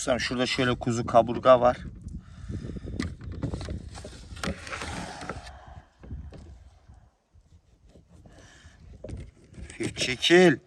Dostlarım şurada şöyle kuzu kaburga var. Çekil.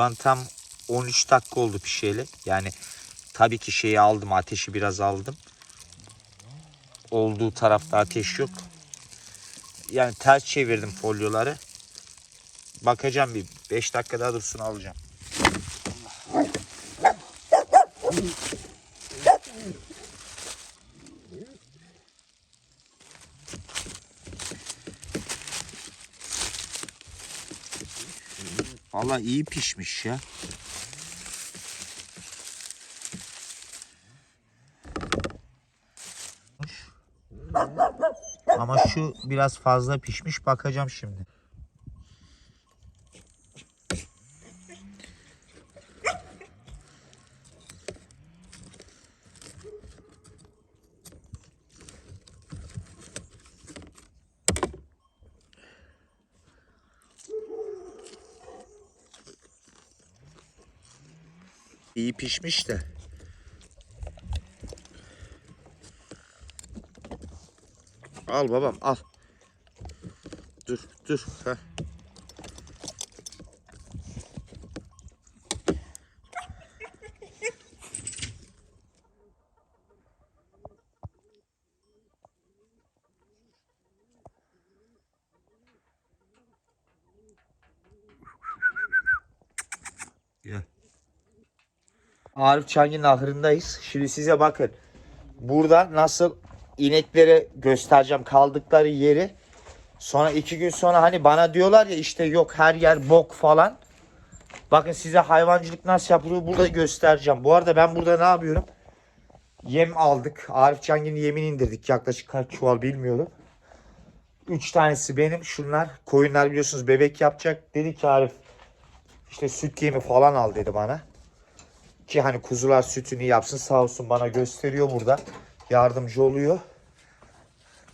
Şu an tam 13 dakika oldu pişeli. Yani tabii ki şeyi aldım. Ateşi biraz aldım. Olduğu tarafta ateş yok. Yani ters çevirdim folyoları. Bakacağım bir 5 dakika daha dursun alacağım. Vallahi iyi pişmiş ya. Ama şu biraz fazla pişmiş bakacağım şimdi. İyi pişmiş de. Al babam al. Dur dur. Heh. Arif Çangin ahırındayız. Şimdi size bakın. Burada nasıl ineklere göstereceğim kaldıkları yeri. Sonra iki gün sonra hani bana diyorlar ya işte yok her yer bok falan. Bakın size hayvancılık nasıl yapılıyor burada göstereceğim. Bu arada ben burada ne yapıyorum? Yem aldık. Arif Cangin'in yemini indirdik. Yaklaşık kaç çuval bilmiyorum. Üç tanesi benim. Şunlar koyunlar biliyorsunuz bebek yapacak. Dedi ki Arif işte süt yemi falan al dedi bana. Ki hani kuzular sütünü yapsın sağ olsun bana gösteriyor burada. Yardımcı oluyor.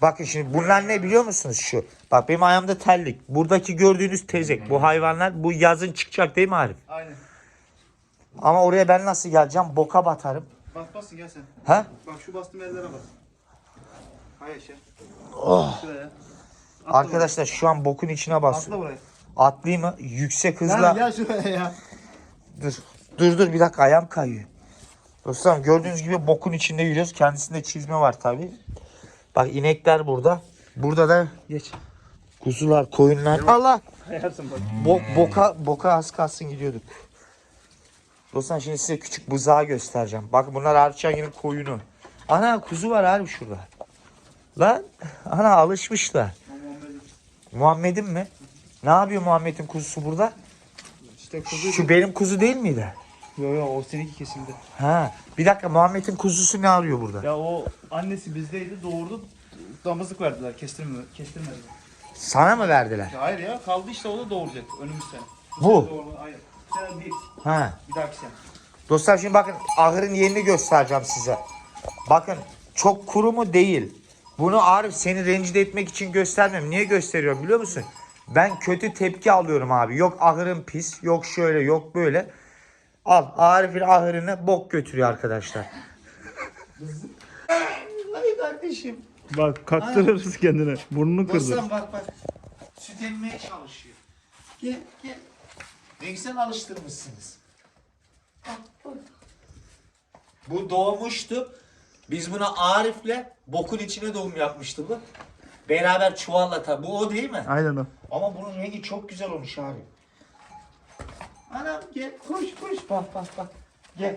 Bakın şimdi bunlar ne biliyor musunuz şu? Bak benim ayağımda terlik. Buradaki gördüğünüz tezek. Bu hayvanlar bu yazın çıkacak değil mi Arif? Aynen. Ama oraya ben nasıl geleceğim? Boka batarım. Bas basın gel sen. Ha? Bak şu bastığım yerlere bas. Hay yaşa. Oh. Şuraya. Atla Arkadaşlar şu an bokun içine buraya. basıyorum. Atla buraya. Atlayayım mı? Yüksek Hızla. hızla. Gel şuraya ya. Dur. Dur dur bir dakika ayağım kayıyor. Dostlarım gördüğünüz gibi bokun içinde yürüyoruz. Kendisinde çizme var tabi. Bak inekler burada. Burada da Geç. kuzular, koyunlar. Allah! Kayarsın bak. Bo boka, boka az kalsın gidiyorduk. Dostlar şimdi size küçük buzağı göstereceğim. Bak bunlar Arif Çayır'ın koyunu. Ana kuzu var abi şurada. Lan ana alışmışlar. Muhammed'in mi? Ne yapıyor Muhammed'in kuzusu burada? İşte kuzu. Şu benim kuzu değil miydi? Yo yo o seninki kesildi. Ha. Bir dakika Muhammed'in kuzusu ne arıyor burada? Ya o annesi bizdeydi doğurdu. Damızlık verdiler kestirme, kestirmediler. Sana mı verdiler? Ya hayır ya kaldı işte o da doğuracak önümüz sene. Bu. Doğurma, hayır. Bu sene değil. Ha. Bir dahaki sene. Dostlar şimdi bakın ahırın yerini göstereceğim size. Bakın çok kuru mu değil. Bunu Arif seni rencide etmek için göstermiyorum. Niye gösteriyorum biliyor musun? Ben kötü tepki alıyorum abi. Yok ahırın pis, yok şöyle, yok böyle. Al Arif'in ahırını bok götürüyor arkadaşlar. Ay kardeşim. Bak kaktırırız kendine. Burnunu Dostum bak bak. Süt emmeye çalışıyor. Gel gel. Ne güzel alıştırmışsınız. Bak, bak. Bu doğmuştu. Biz buna Arif'le bokun içine doğum yapmıştı bu. Beraber çuvalla tabi. Bu o değil mi? Aynen o. Ama bunun rengi çok güzel olmuş abi. Anam gel koş koş bak bak bak. Gel.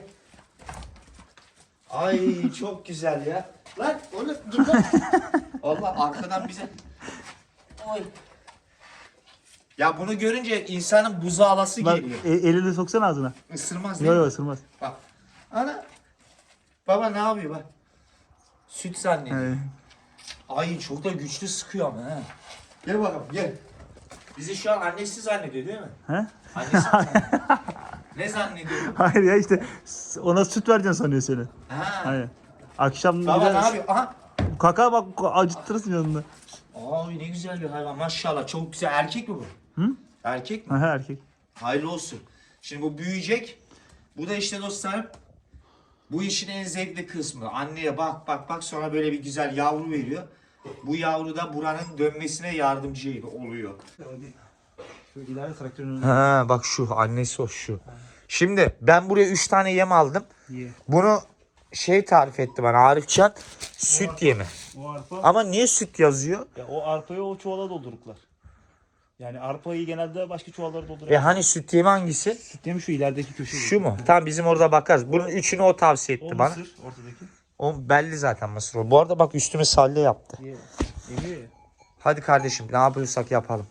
Ay çok güzel ya. Lan oğlum dur lan. Allah arkadan bize. Oy. Ya bunu görünce insanın buzu alası Bak geliyor. e, elini soksana ağzına. Isırmaz değil Yok mi? yok ısırmaz. Bak. Ana. Baba ne yapıyor bak. Süt zannediyor. He. Ay çok da güçlü sıkıyor ama ha. Gel bakalım gel. Bizi şu an annesi zannediyor değil mi? He? Annesi ne zannediyor? Hayır ya işte ona süt vereceksin sanıyor seni. Ha. Hayır. Akşam Baba ne yapıyor? Aha. kaka bak acıttırırsın yanında. Ay ne güzel bir hayvan maşallah çok güzel. Erkek mi bu? Hı? Erkek mi? Aha erkek. Hayırlı olsun. Şimdi bu büyüyecek. Bu da işte dostlarım bu işin en zevkli kısmı. Anneye bak bak bak sonra böyle bir güzel yavru veriyor. Bu yavru da buranın dönmesine yardımcı oluyor. Şu ileride traktörün önüne. Ha bak şu annesi o şu. Şimdi ben buraya 3 tane yem aldım. Ye. Bunu şey tarif etti bana Arifcan süt yemi. O arpa. Ama niye süt yazıyor? Ya o arpayı o çuvala dolduruklar. Yani arpayı genelde başka çuvallara dolduruyor. E hani süt yemi hangisi? Süt değil mi şu ilerideki köşe? Şu mu? Tamam bizim orada bakarız. Bunun üçünü o tavsiye etti O bana. mısır ortadaki. O belli zaten mısır o. Bu arada bak üstüme salya yaptı. Ye. Hadi kardeşim ne yapıyorsak yapalım.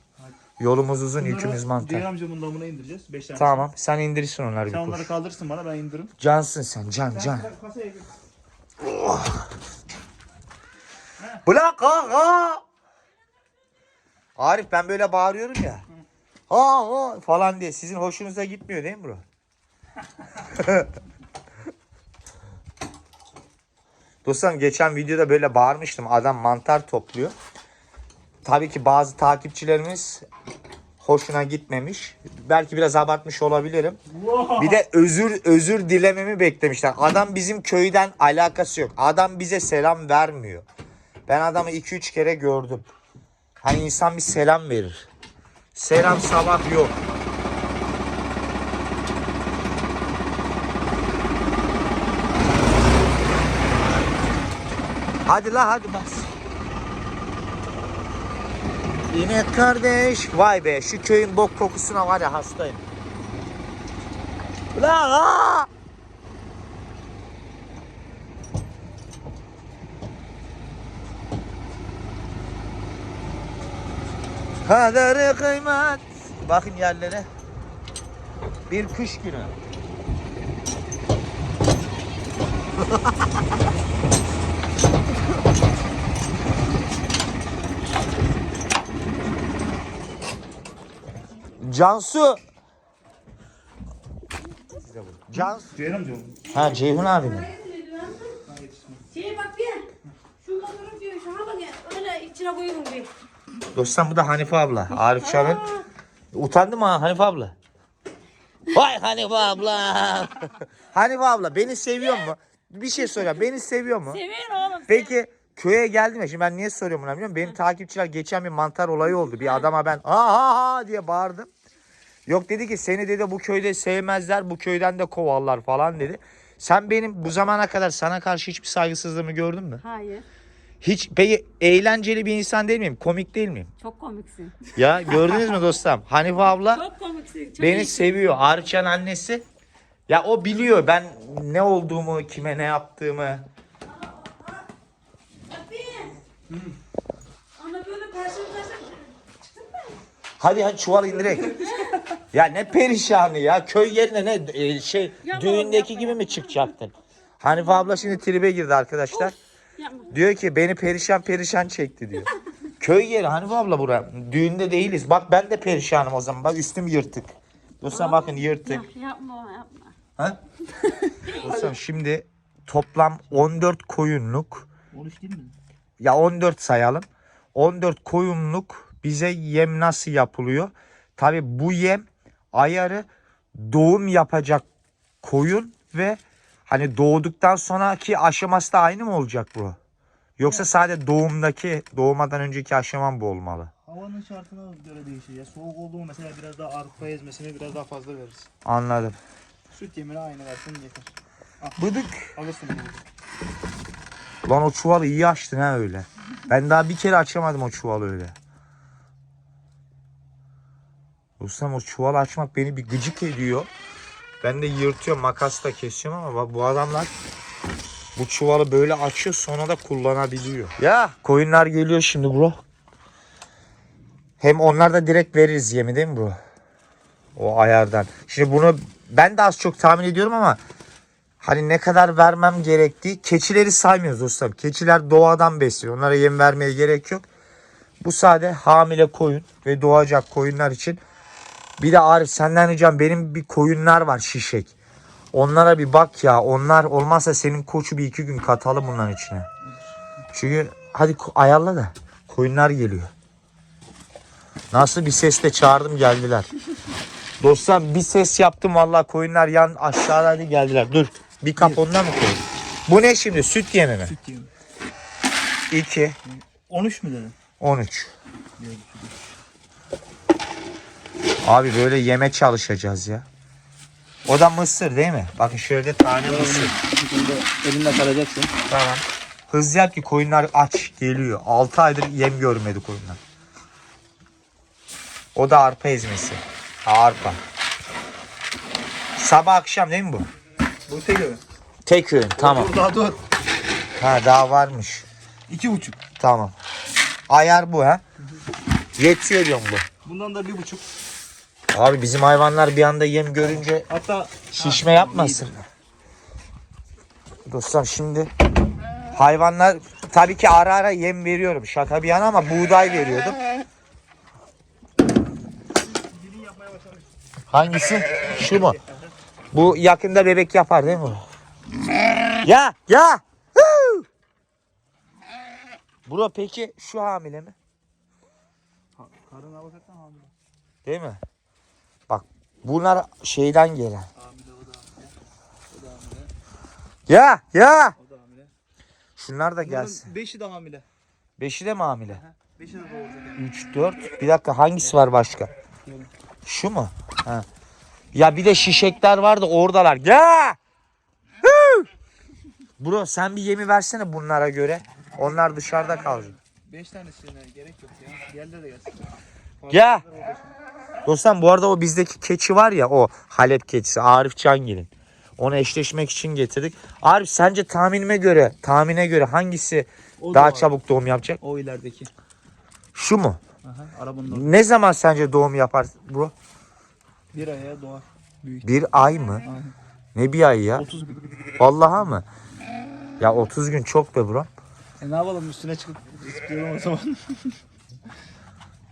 Yolumuz uzun yükümüz Diğer mantar. amcamın damına indireceğiz. 5 tane. Tamam sen indirirsin onları bir Sen kuş. onları kaldırırsın bana ben indiririm. Cansın sen can can. Kasaya gir. Bırak ha ha. Arif ben böyle bağırıyorum ya. Ha ha falan diye. Sizin hoşunuza gitmiyor değil mi bro? Dostlarım geçen videoda böyle bağırmıştım. Adam mantar topluyor. Tabii ki bazı takipçilerimiz hoşuna gitmemiş. Belki biraz abartmış olabilirim. Bir de özür özür dilememi beklemişler. Adam bizim köyden alakası yok. Adam bize selam vermiyor. Ben adamı 2-3 kere gördüm. Hani insan bir selam verir. Selam sabah yok. Hadi la hadi bas. İnek kardeş. Vay be şu köyün bok kokusuna var ya hastayım. La aa! Kadarı kıymet. Bakın yerlere. Bir kış günü. Cansu. Cansu. Diğer amcam. Ha Ceyhun abi mi? Şey bak bir. Şu motoru diyor şuna bak ya. Öyle içine koyuyorum bir. Dostum bu da Hanife abla. Arif Şar'ın. Utandı mı ha Hanife abla? Vay Hanife abla. Hanife abla beni seviyor mu? Bir şey soracağım. Beni seviyor mu? Seviyorum oğlum. Peki köye geldim ya. Şimdi ben niye soruyorum bunu biliyor musun? Benim takipçiler geçen bir mantar olayı oldu. Bir adama ben ha ha ha diye bağırdım. Yok dedi ki seni dedi bu köyde sevmezler. Bu köyden de kovarlar falan dedi. Sen benim bu zamana kadar sana karşı hiçbir saygısızlığımı gördün mü? Hayır. Hiç peki eğlenceli bir insan değil miyim? Komik değil miyim? Çok komiksin. Ya gördünüz mü dostum? Hanife abla Çok komiksin. Çok beni iyisin. seviyor. Arifcan annesi. Ya o biliyor ben ne olduğumu, kime ne yaptığımı. Hadi hadi çuval indirek. Ya ne perişanı ya. Köy yerine ne e, şey Yapma düğündeki yapma, gibi mi çıkacaktın? Hanife abla şimdi tribe girdi arkadaşlar. Yapma. Diyor ki beni perişan perişan çekti diyor. Köy yeri Hanife abla bura. Düğünde değiliz. Bak ben de perişanım o zaman. Bak üstüm yırtık. Dostlar bakın yırtık. Ya, yapma yapma. Ha? Dostlar şimdi toplam 14 koyunluk 13 değil mi? ya 14 sayalım. 14 koyunluk bize yem nasıl yapılıyor? Tabi bu yem ayarı doğum yapacak koyun ve hani doğduktan sonraki aşaması da aynı mı olacak bu? Yoksa sadece doğumdaki doğmadan önceki aşaman bu olmalı. Havanın şartına göre değişir ya. Soğuk oldu mu mesela biraz daha arpa ezmesine biraz daha fazla veririz. Anladım. Süt yemini aynı versin yeter. Bıdık. Alırsın bunu. Lan o çuvalı iyi açtın ha öyle. Ben daha bir kere açamadım o çuvalı öyle. Dostum o çuvalı açmak beni bir gıcık ediyor. Ben de yırtıyorum makasla kesiyorum ama bu adamlar bu çuvalı böyle açıyor sonra da kullanabiliyor. Ya koyunlar geliyor şimdi bro. Hem onlar da direkt veririz yemi değil mi bro? O ayardan. Şimdi bunu ben de az çok tahmin ediyorum ama Hani ne kadar vermem gerektiği. Keçileri saymıyoruz dostlarım. Keçiler doğadan besliyor. Onlara yem vermeye gerek yok. Bu sade hamile koyun ve doğacak koyunlar için. Bir de Arif senden ricam benim bir koyunlar var şişek. Onlara bir bak ya. Onlar olmazsa senin koçu bir iki gün katalım bunların içine. Çünkü hadi ayarla da. Koyunlar geliyor. Nasıl bir sesle çağırdım geldiler. Dostlar bir ses yaptım vallahi koyunlar yan aşağıdaydı geldiler. Dur bir kap ondan mı koyayım? Bu ne şimdi süt yemi mi? Süt yemi. 2, 13 mü dedin? 13. Abi böyle yeme çalışacağız ya. O da mısır değil mi? Bakın şöyle tane mısır. Şimdi elinle kalacaksın. Tamam. Hızlı yap ki koyunlar aç geliyor. 6 aydır yem görmedi koyunlar. O da arpa ezmesi. Ha, arpa. Sabah akşam değil mi bu? Bu tek öğün. Tek öğün tamam. Dur daha dur. Ha daha varmış. İki buçuk. Tamam. Ayar bu ha. Yetiyor diyorum bu. Bundan da bir buçuk. Abi bizim hayvanlar bir anda yem görünce Hatta şişme yapmasın. Dostlar şimdi hayvanlar tabii ki ara ara yem veriyorum. Şaka bir yana ama buğday veriyordum. Hangisi? Şu mu? Bu yakında bebek yapar değil mi? Ya ya. Huu! Bro peki şu hamile mi? karına bakarsan hamile. Değil mi? Bunlar şeyden gelen. Ya ya. Şunlar da gelsin. Beşi de hamile. Beşi de mi hamile? Beşi de doğuracak. yani. 3, 4. Bir dakika hangisi var başka? Şu mu? Ha. Ya bir de şişekler vardı oradalar. Ya! Bro sen bir yemi versene bunlara göre. Onlar dışarıda kalacak. Beş tanesine gerek yok ya. Diğerleri de gelsin. Ya! Dostum bu arada o bizdeki keçi var ya o Halep keçisi Arif Cangil'in. Onu eşleşmek için getirdik. Arif sence tahminime göre, tahmine göre hangisi O daha çabuk doğum yapacak? O ilerideki. Şu mu? Aha, arabanın orada. Ne zaman sence doğum yapar bro? Bir aya doğar. Büyük. Bir ay mı? Aynen. Ne bir ay ya? 30 gün. Vallahi mı? Ya 30 gün çok be bro. E ne yapalım üstüne çıkıp zıplayalım o zaman.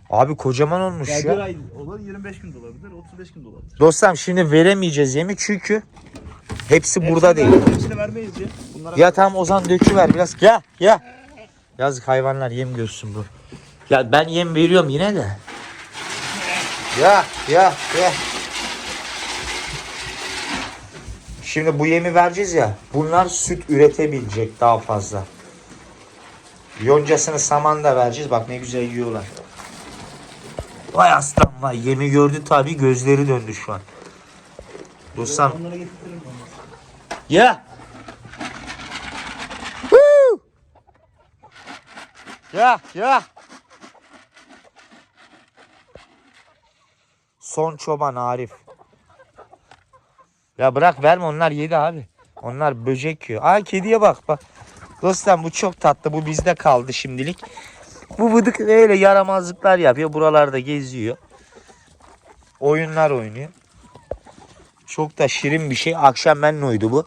Abi kocaman olmuş ya ya. bir ay olur 25 gün de olabilir 35 gün de olabilir. Dostum şimdi veremeyeceğiz yemi çünkü hepsi burada Hepsini değil. ver- Hepsini vermeyiz ya. Bunlara Ya tamam o zaman döküver biraz. Ya ya. Yazık hayvanlar yem görsün bu. Ya ben yem veriyorum yine de. Ya ya ya. Şimdi bu yemi vereceğiz ya. Bunlar süt üretebilecek daha fazla. Yoncasını saman da vereceğiz. Bak ne güzel yiyorlar. Vay aslan vay. Yemi gördü tabii gözleri döndü şu an. Dostum ya. Ya ya. Son çoban Arif. Ya bırak verme onlar yedi abi. Onlar böcek yiyor. Aa kediye bak bak. Dostlar bu çok tatlı. Bu bizde kaldı şimdilik. Bu bıdık öyle yaramazlıklar yapıyor. Buralarda geziyor. Oyunlar oynuyor. Çok da şirin bir şey. Akşam benimle uydu bu.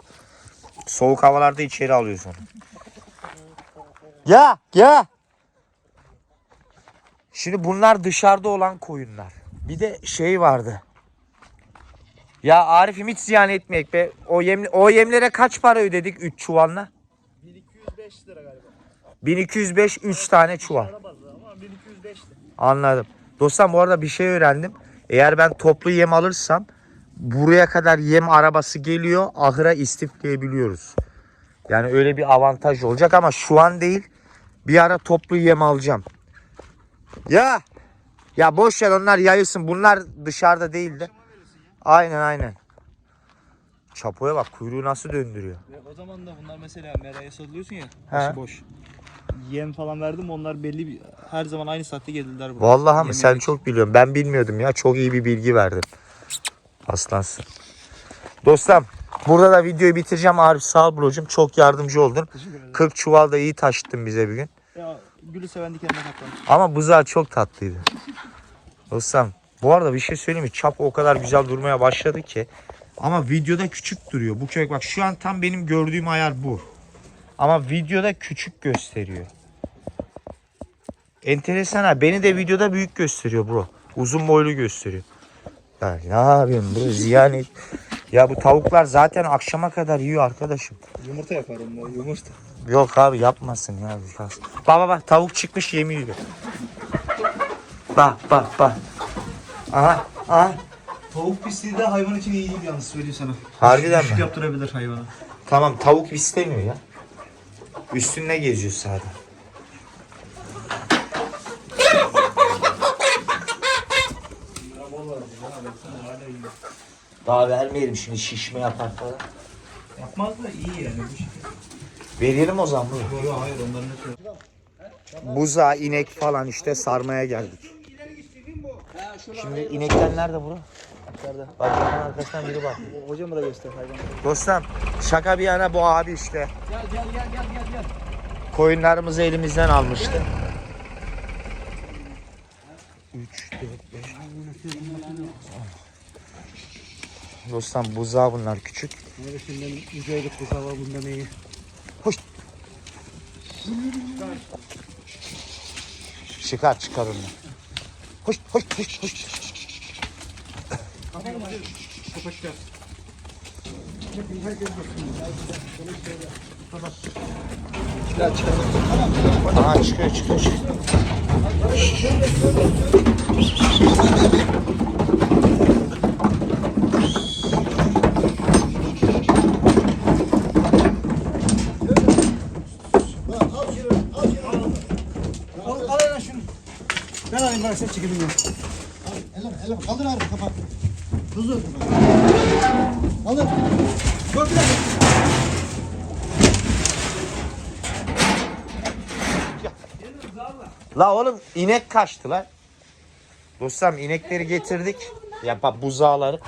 Soğuk havalarda içeri alıyorsun. Ya ya. Şimdi bunlar dışarıda olan koyunlar. Bir de şey vardı. Ya Arif'im hiç ziyan etmeyek be. O, yem, o yemlere kaç para ödedik 3 çuvalla? 1205 lira galiba. 1205 3 tane çuval. Para bazlı ama 1205 lira. Anladım. Dostum bu arada bir şey öğrendim. Eğer ben toplu yem alırsam buraya kadar yem arabası geliyor. Ahıra istifleyebiliyoruz. Yani öyle bir avantaj olacak ama şu an değil. Bir ara toplu yem alacağım. Ya ya boş ver onlar yayılsın. Bunlar dışarıda değil de. Aynen aynen. Çapoya bak kuyruğu nasıl döndürüyor. Ve o zaman da bunlar mesela meraya sarılıyorsun ya. He. Başı boş. Yem falan verdim onlar belli bir her zaman aynı saatte geldiler buraya. Vallahi Yem sen yemek çok biliyorsun. Ben bilmiyordum ya. Çok iyi bir bilgi verdin. Aslansın. Dostum burada da videoyu bitireceğim. Arif sağ ol brocum. Çok yardımcı oldun. Teşekkür ederim. 40 çuval da iyi taşıttın bize bir gün. Ya gülü seven dikenine katlanır. Ama buzağı çok tatlıydı. Dostum bu arada bir şey söyleyeyim mi? Çap o kadar güzel durmaya başladı ki. Ama videoda küçük duruyor. Bu köpek bak şu an tam benim gördüğüm ayar bu. Ama videoda küçük gösteriyor. Enteresan ha. Beni de videoda büyük gösteriyor bro. Uzun boylu gösteriyor. Ya ne yapıyorsun bro? Ziyan et. Ya bu tavuklar zaten akşama kadar yiyor arkadaşım. Yumurta yaparım ben yumurta. Yok abi yapmasın ya. Bak bak bak tavuk çıkmış yemi yiyor. Bak bak bak. Aha aha. Tavuk pisliği de hayvan için iyi değil yalnız söyleyeyim sana. Harbiden mi? yaptırabilir hayvana. Tamam tavuk istemiyor ya. Üstünde geziyor sadece. Daha vermeyelim şimdi şişme yapar falan. Yapmaz da iyi yani bu şekilde. Verelim o zaman bunu. Yok hayır onların hepsi. Buza, inek falan işte sarmaya geldik. Şimdi inekler nerede bro? Nerede? Bak hemen arkasından biri bak. Hocamı da göster. Dostum şaka bir yana bu abi işte. Gel gel gel gel gel gel. Koyunlarımızı elimizden almıştı. 3, 4, 5. Dostum buzağı bunlar küçük. Neresinden yüzeylik bu hava bundan iyi. Çıkar çıkar onu. Hoş hoş hoş hoş. Kapatacağız. Aha çıkıyor çıkıyor çıkıyor. Al al lan şunu. Ben alayım ben sen çekelim La oğlum inek kaçtı lan. Dostum inekleri getirdik. Ya bak buzağları.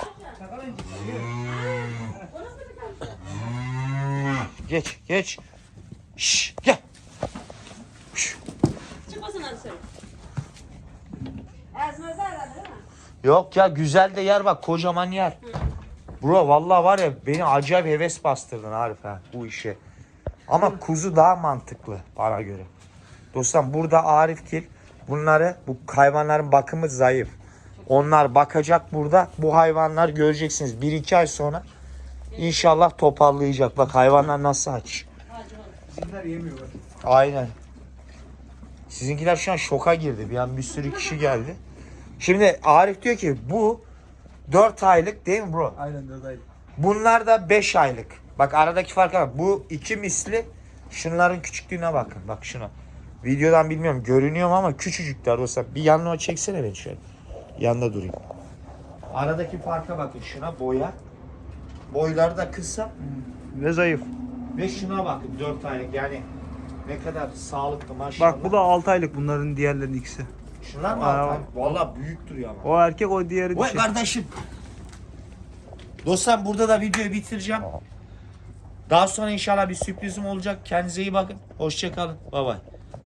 Geç geç. Şş, gel. Çıkmasın. Ağzına zarar değil mi? Yok ya güzel de yer bak kocaman yer. Bro vallahi var ya beni acayip heves bastırdın Arif ha bu işe. Ama kuzu daha mantıklı bana göre. Dostum burada Arif Kil bunları bu hayvanların bakımı zayıf. Onlar bakacak burada. Bu hayvanlar göreceksiniz 1-2 ay sonra inşallah toparlayacak. Bak hayvanlar nasıl aç. Bizimler yemiyorlar. Aynen. Sizinkiler şu an şoka girdi. Bir an bir sürü kişi geldi. Şimdi Arif diyor ki bu 4 aylık değil mi bro? Aynen dört Bunlar da 5 aylık. Bak aradaki farka bak. Bu iki misli. Şunların küçüklüğüne bakın. Bak şuna. Videodan bilmiyorum görünüyor mu ama küçücükler dostlar. Bir yanına çeksene beni şöyle. Yanında durayım. Aradaki farka bakın şuna boya. Boyları da kısa. Ve zayıf. Ve şuna bakın 4 aylık yani Ne kadar sağlıklı maşallah. Bak bu da 6 aylık bunların diğerlerinin ikisi. Şunlar mı Aa, Altay? Valla büyük duruyor ama. O erkek o diğeri Vay dişi. kardeşim. Dostlar burada da videoyu bitireceğim. Daha sonra inşallah bir sürprizim olacak. Kendinize iyi bakın. Hoşçakalın. Bay bay.